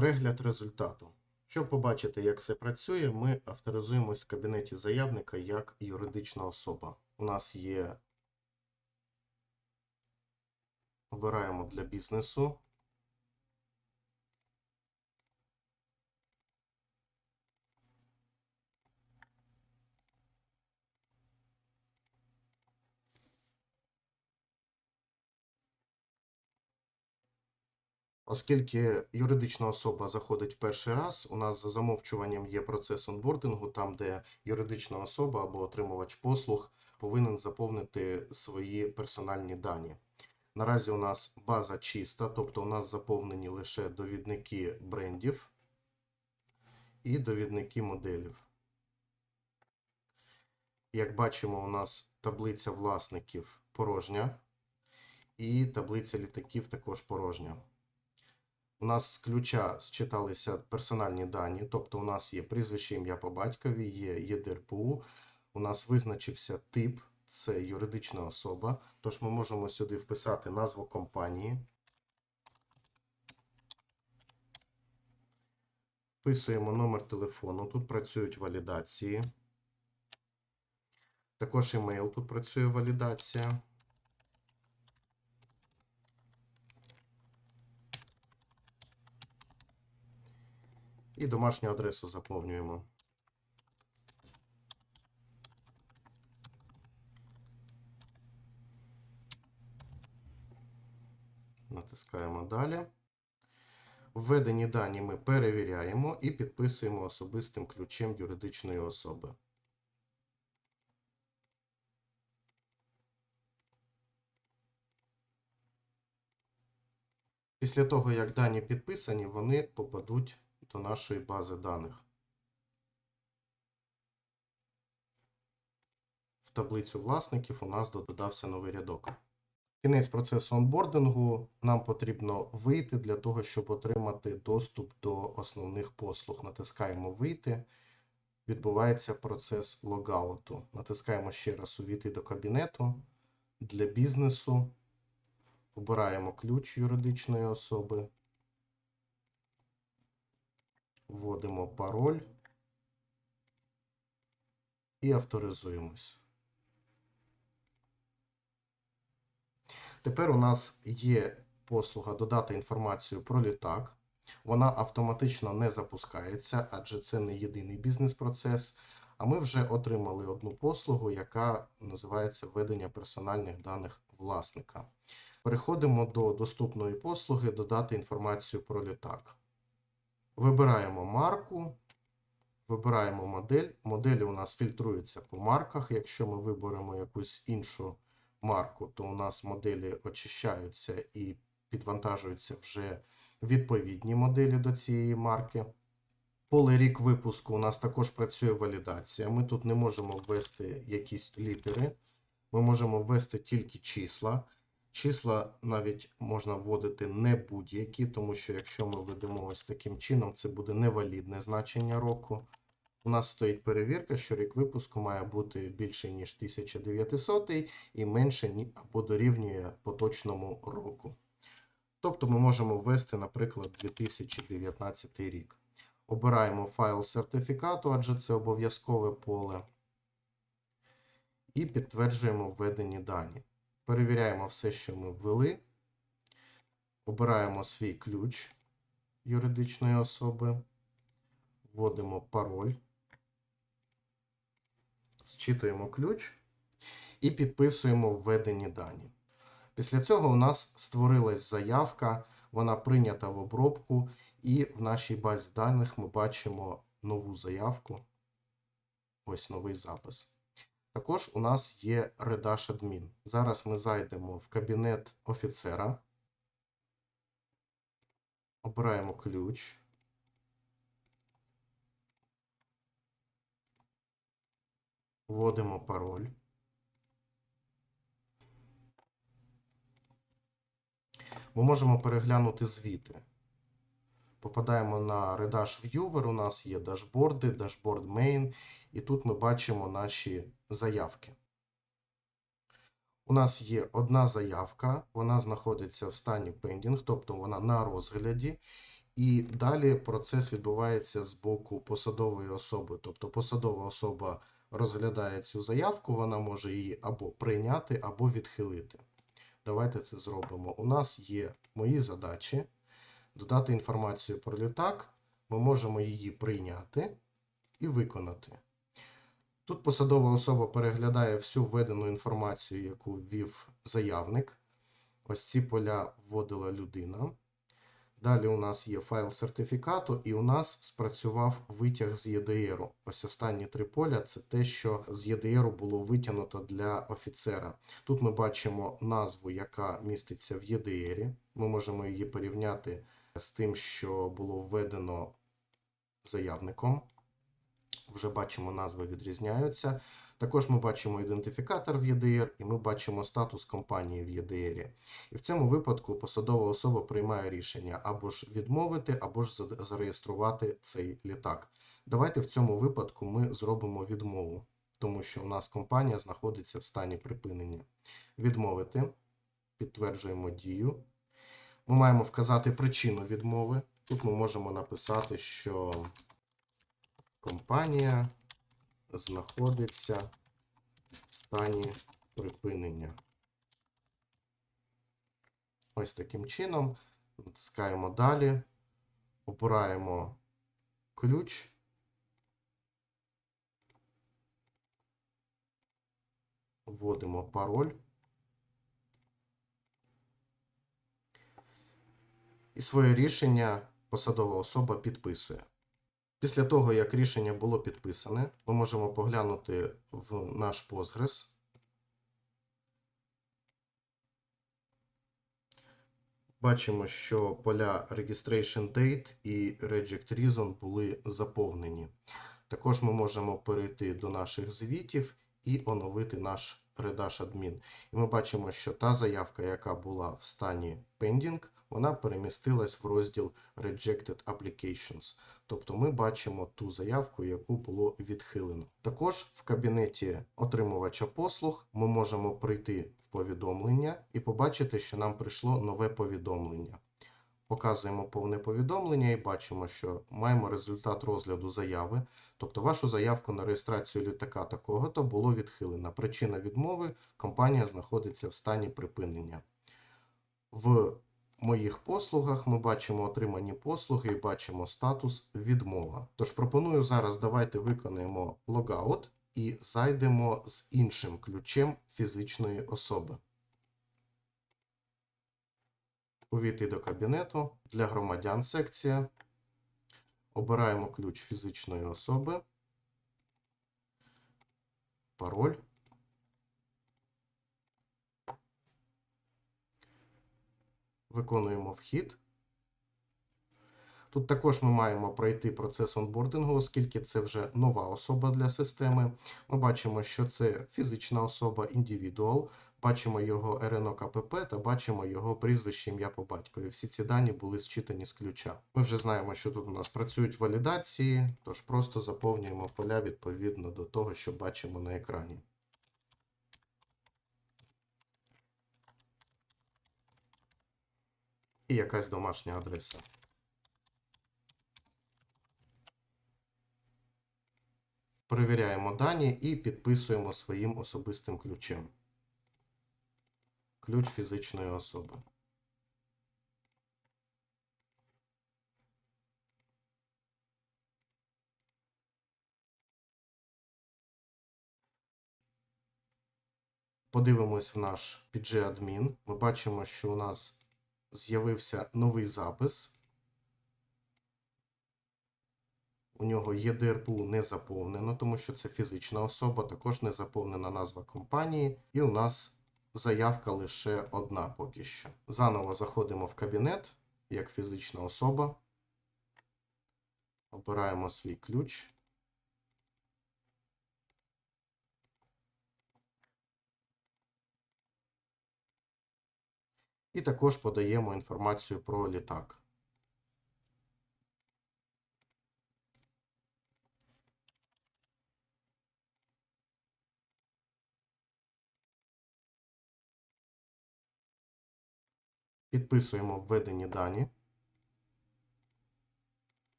Перегляд результату. Щоб побачити, як все працює, ми авторизуємось в кабінеті заявника як юридична особа. У нас є. Обираємо для бізнесу. Оскільки юридична особа заходить в перший раз, у нас за замовчуванням є процес онбордингу, там, де юридична особа або отримувач послуг повинен заповнити свої персональні дані. Наразі у нас база чиста, тобто у нас заповнені лише довідники брендів і довідники моделів. Як бачимо, у нас таблиця власників порожня, і таблиця літаків також порожня. У нас з ключа считалися персональні дані, тобто у нас є прізвище, ім'я по батькові, є ЄДРПУ, у нас визначився тип, це юридична особа, тож ми можемо сюди вписати назву компанії. Вписуємо номер телефону, тут працюють валідації. Також email тут працює валідація. І домашню адресу заповнюємо. Натискаємо далі. Введені дані ми перевіряємо і підписуємо особистим ключем юридичної особи. Після того, як дані підписані, вони попадуть до нашої бази даних. В таблицю власників у нас додався новий рядок. Кінець процесу онбордингу нам потрібно вийти для того, щоб отримати доступ до основних послуг. Натискаємо Вийти. Відбувається процес логауту. Натискаємо ще раз Увійти до кабінету. Для бізнесу. Обираємо ключ юридичної особи. Вводимо пароль і авторизуємось. Тепер у нас є послуга додати інформацію про літак. Вона автоматично не запускається, адже це не єдиний бізнес-процес. А ми вже отримали одну послугу, яка називається введення персональних даних власника. Переходимо до доступної послуги додати інформацію про літак. Вибираємо марку, вибираємо модель. Моделі у нас фільтруються по марках. Якщо ми виберемо якусь іншу марку, то у нас моделі очищаються і підвантажуються вже відповідні моделі до цієї марки. Поле рік випуску у нас також працює валідація. Ми тут не можемо ввести якісь літери, ми можемо ввести тільки числа. Числа навіть можна вводити не будь-які, тому що якщо ми введемо ось таким чином, це буде невалідне значення року. У нас стоїть перевірка, що рік випуску має бути більше, ніж 1900 і менше або дорівнює поточному року. Тобто ми можемо ввести, наприклад, 2019 рік. Обираємо файл сертифікату, адже це обов'язкове поле. І підтверджуємо введені дані. Перевіряємо все, що ми ввели. Обираємо свій ключ юридичної особи. Вводимо пароль. Зчитуємо ключ і підписуємо введені дані. Після цього у нас створилась заявка, вона прийнята в обробку, і в нашій базі даних ми бачимо нову заявку. Ось новий запис. Також у нас є Redash Admin. Зараз ми зайдемо в кабінет офіцера. Обираємо ключ. Вводимо пароль. Ми можемо переглянути звіти. Попадаємо на Redash Viewer, у нас є дашборди, дашборд Main, і тут ми бачимо наші заявки. У нас є одна заявка, вона знаходиться в стані pending, тобто вона на розгляді, І далі процес відбувається з боку посадової особи. Тобто посадова особа розглядає цю заявку, вона може її або прийняти, або відхилити. Давайте це зробимо. У нас є мої задачі. Додати інформацію про літак. Ми можемо її прийняти і виконати. Тут посадова особа переглядає всю введену інформацію, яку ввів заявник. Ось ці поля вводила людина. Далі у нас є файл сертифікату, і у нас спрацював витяг з ЄДР. Ось останні три поля це те, що з ЄДР було витягнуто для офіцера. Тут ми бачимо назву, яка міститься в ЄДР. Ми можемо її порівняти з тим, що було введено заявником. Вже бачимо, назви відрізняються. Також ми бачимо ідентифікатор в ЄДР і ми бачимо статус компанії в ЄДР. І в цьому випадку посадова особа приймає рішення або ж відмовити, або ж зареєструвати цей літак. Давайте в цьому випадку ми зробимо відмову, тому що у нас компанія знаходиться в стані припинення. Відмовити, підтверджуємо дію. Ми маємо вказати причину відмови. Тут ми можемо написати, що компанія знаходиться в стані припинення. Ось таким чином. Натискаємо далі, обираємо ключ. Вводимо пароль. І своє рішення посадова особа підписує. Після того, як рішення було підписане, ми можемо поглянути в наш Postgres. Бачимо, що поля Registration Date і Reject Reason були заповнені. Також ми можемо перейти до наших звітів і оновити наш Redash Admin. І ми бачимо, що та заявка, яка була в стані Pending, вона перемістилась в розділ Rejected Applications. Тобто ми бачимо ту заявку, яку було відхилено. Також в кабінеті отримувача послуг ми можемо прийти в повідомлення і побачити, що нам прийшло нове повідомлення. Показуємо повне повідомлення і бачимо, що маємо результат розгляду заяви. Тобто вашу заявку на реєстрацію літака такого-то було відхилено. Причина відмови компанія знаходиться в стані припинення. В моїх послугах ми бачимо отримані послуги і бачимо статус відмова. Тож пропоную зараз давайте виконаємо логаут і зайдемо з іншим ключем фізичної особи. Увійти до кабінету для громадян секція. Обираємо ключ фізичної особи. Пароль. Виконуємо вхід. Тут також ми маємо пройти процес онбордингу, оскільки це вже нова особа для системи. Ми бачимо, що це фізична особа, індивідуал, бачимо його РНО КПП та бачимо його прізвище, ім'я по батькові. Всі ці дані були зчитані з ключа. Ми вже знаємо, що тут у нас працюють валідації, тож просто заповнюємо поля відповідно до того, що бачимо на екрані. І якась домашня адреса. Перевіряємо дані і підписуємо своїм особистим ключем. Ключ фізичної особи. Подивимось в наш PG-адмін. Ми бачимо, що у нас з'явився новий запис. У нього ЄДРПУ не заповнено, тому що це фізична особа, також не заповнена назва компанії, і у нас заявка лише одна поки що. Заново заходимо в кабінет як фізична особа. Обираємо свій ключ. І також подаємо інформацію про літак. Підписуємо введені дані.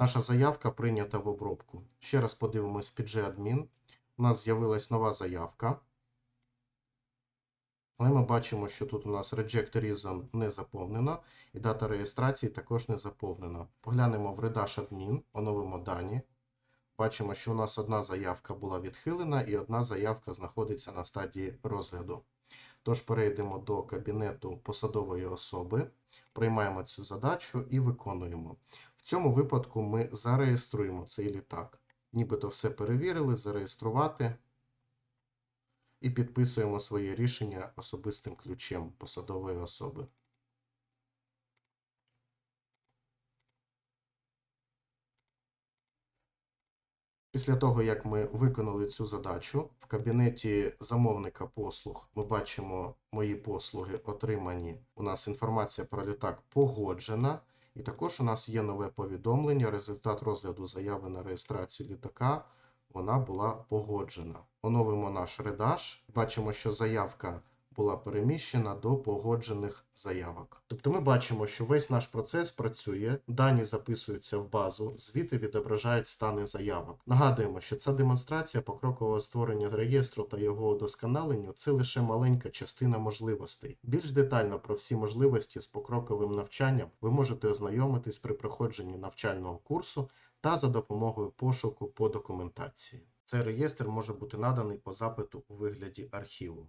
Наша заявка прийнята в обробку. Ще раз подивимось під Admin. У нас з'явилась нова заявка. Але ми бачимо, що тут у нас Reject Reason не заповнено, і дата реєстрації також не заповнена. Поглянемо в Redash Admin, оновимо дані. Бачимо, що у нас одна заявка була відхилена і одна заявка знаходиться на стадії розгляду. Тож перейдемо до кабінету посадової особи, приймаємо цю задачу і виконуємо. Цьому випадку ми зареєструємо цей літак. Нібито все перевірили, зареєструвати і підписуємо своє рішення особистим ключем посадової особи. Після того, як ми виконали цю задачу, в кабінеті замовника послуг ми бачимо мої послуги отримані. У нас інформація про літак погоджена. І також у нас є нове повідомлення. Результат розгляду заяви на реєстрацію літака вона була погоджена. Оновимо наш редаж. Бачимо, що заявка була переміщена до погоджених заявок. Тобто ми бачимо, що весь наш процес працює, дані записуються в базу, звіти відображають стани заявок. Нагадуємо, що ця демонстрація покрокового створення реєстру та його удосконаленню це лише маленька частина можливостей. Більш детально про всі можливості з покроковим навчанням ви можете ознайомитись при проходженні навчального курсу та за допомогою пошуку по документації. Цей реєстр може бути наданий по запиту у вигляді архіву.